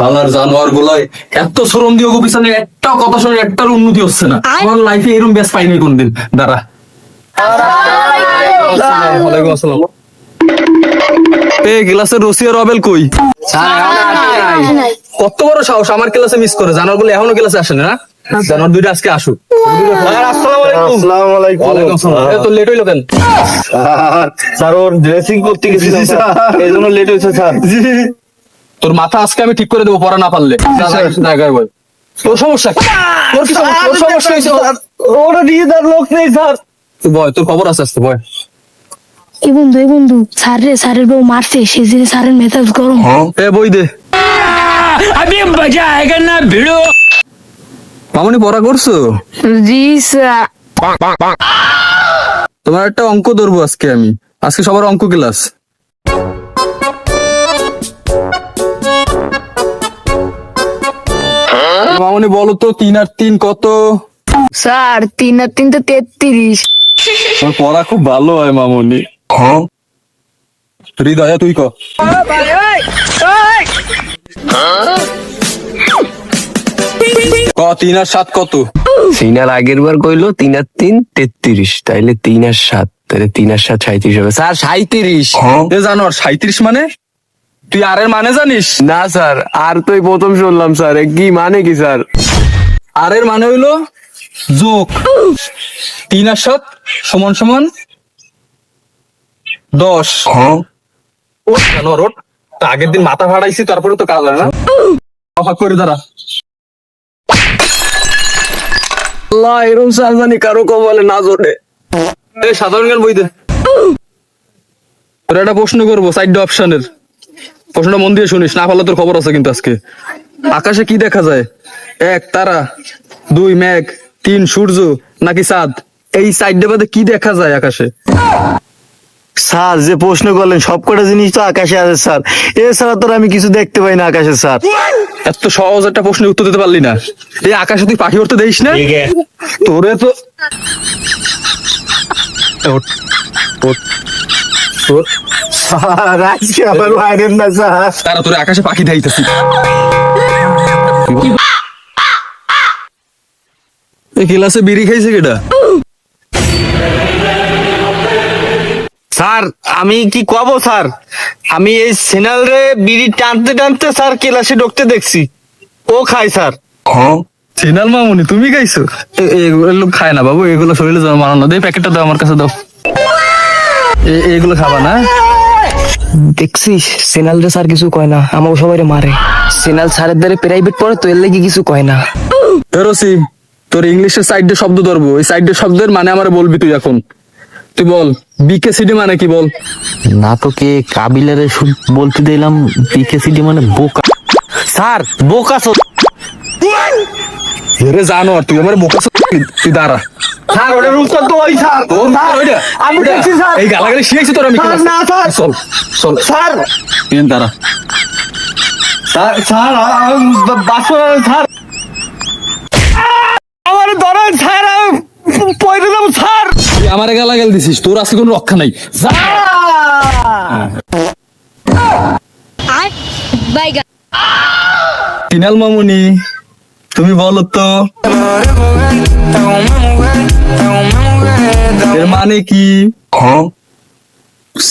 শালার জানোয়ার গুলাই এত শ্রম দিয়ে পিছনে একটা কথা শুনে একটার উন্নতি হচ্ছে না। আমার লাইফে এরকম ব্যাস পাইনি কোনদিন। দাঁড়া। ওয়ালাইকুম আসসালাম এ ক্লাসের রসিয়া রবেল কই? কত বড় সাহস আমার ক্লাসে মিস করে। বলে এখনও ক্লাসে আসে না? জানার দুইটা আজকে আসুক। আসসালামু আলাইকুম। আসসালামু আলাইকুম। ওয়ালাইকুম আসসালাম। এ, তোর লেট হইল কেন? স্যার স্যার ওর ড্রেসিং করতে গেছিলাম এই জন্য লেট হয়েছে স্যার। তোর মাথা আজকে আমি ঠিক করে দেবো পড়া না পারলে। আচ্ছা, তোর সমস্যা তোর সমস্যা? তার লোক নেই স্যার। বয় তোর খবর আছে আসতে বয়। বন্ধু এই বন্ধু স্যার রে স্যারের বউ মারছে সেই জন্য স্যারের গরম। হ্যাঁ। এ বই দে। আমি মজা না ভিড়ো। মামনি পড়া করছ? জি স্যার। তোমার একটা অঙ্ক ধরবো আজকে আমি। আজকে সবার অঙ্ক ক্লাস মামনি বলো তো তিন আর তিন কত? স্যার তিন আর তিন তো তেত্রিশ। তোমার পড়া খুব ভালো হয় মামনি। হৃদয় তুই ক। ক তিন আর সাত কত? তিন আর আগের বার কইলো তিন আর তিন তেত্রিশ তাইলে তিন আর সাত তাহলে তিন আর সাত সাঁত্রিশ হবে। স্যার সাঁত্রিশ জানো আর সাঁত্রিশ মানে? তুই আর এর মানে জানিস? না স্যার। আর তো এই প্রথম শুনলাম স্যার। কি মানে কি স্যার? আর এর মানে হইল যোগ। তিন আর সাত সমান সমান দশ। ও ওঠ তা আগের দিন মাথা ফাড়াইছি তারপরে তো কাজ হয় না করে দাঁড়া। আল্লাহ এরকম স্যার জানি কারও কপালে না জোটে। সাধারণ জ্ঞান বই দে। তোর একটা প্রশ্ন করব সাইড অপশনের প্রশ্নটা মন দিয়ে শুনিস না পারলে তোর খবর আছে কিন্তু আজকে। আকাশে কি দেখা যায়? এক তারা দুই মেঘ তিন সূর্য নাকি চাঁদ এই সাইড বাদে কি দেখা যায় আকাশে? স্যার যে প্রশ্ন করলেন সবকটা জিনিস তো আকাশে আছে স্যার। এছাড়া তো আমি কিছু দেখতে পাই না আকাশে স্যার। এত সহজ একটা প্রশ্নের উত্তর দিতে পারলি না। এই আকাশে তুই পাখি উঠতে দেখিস না? তোরে তো ওঠ, আবার না স্যার। তারা তোরে আকাশে পাখি দেখাইতেছি। এই ক্লাসে বিড়ি খাইছে কেটা স্যার আমি কি কব স্যার? আমি এই সিনাল রে বিড়ি টানতে টানতে স্যার ক্লাসে ঢুকতে দেখছি। ও খায় স্যার। সিনাল মামুনি তুমি খাইছো? এগুলো লোক খায় না বাবু এগুলো শরীরে মানানো দে প্যাকেটটা দাও আমার কাছে দাও। এগুলো খাবা না? দেখছিস সেনাল রে স্যার কিছু কয় না আমাকে সবাই মারে। সেনাল স্যারের দ্বারা প্রাইভেট পড়ে তো এর লেগে কিছু কয় না। এরসি তোর ইংলিশের সাইডে শব্দ ধরবো। এই সাইডে শব্দের মানে আমার বলবি তুই এখন। তুই বল বিকে সিডি মানে কি বল? নাটকে কাবিলারে শু- বলতে দিলাম বিকেসিডি মানে বোকা। স্যার বোকা সো এরে জানো আর তুই আমার বোকা তুই দাঁড়া। স্যার ওটার উত্তর তো ওই স্যার। স্যার, ওইটা, আমি দেখছি স্যার। এই গালাগালি শিখেছি তোর আমি স্যার, না, স্যার। চল চল। স্যার। দাঁড়া। স্যার স্যার আমার ধরেন স্যার পয়সা দেবো স্যার। তুই আমার গালাগাল দিছিস তোর আজকে কোনো রক্ষা নাই। যা। বাইগা তিনাল মামুনি। তুমি বলো তো এর মানে কি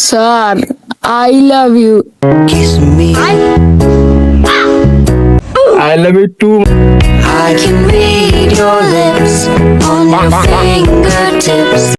sir I love you I love you too I can read your lips on your fingertips.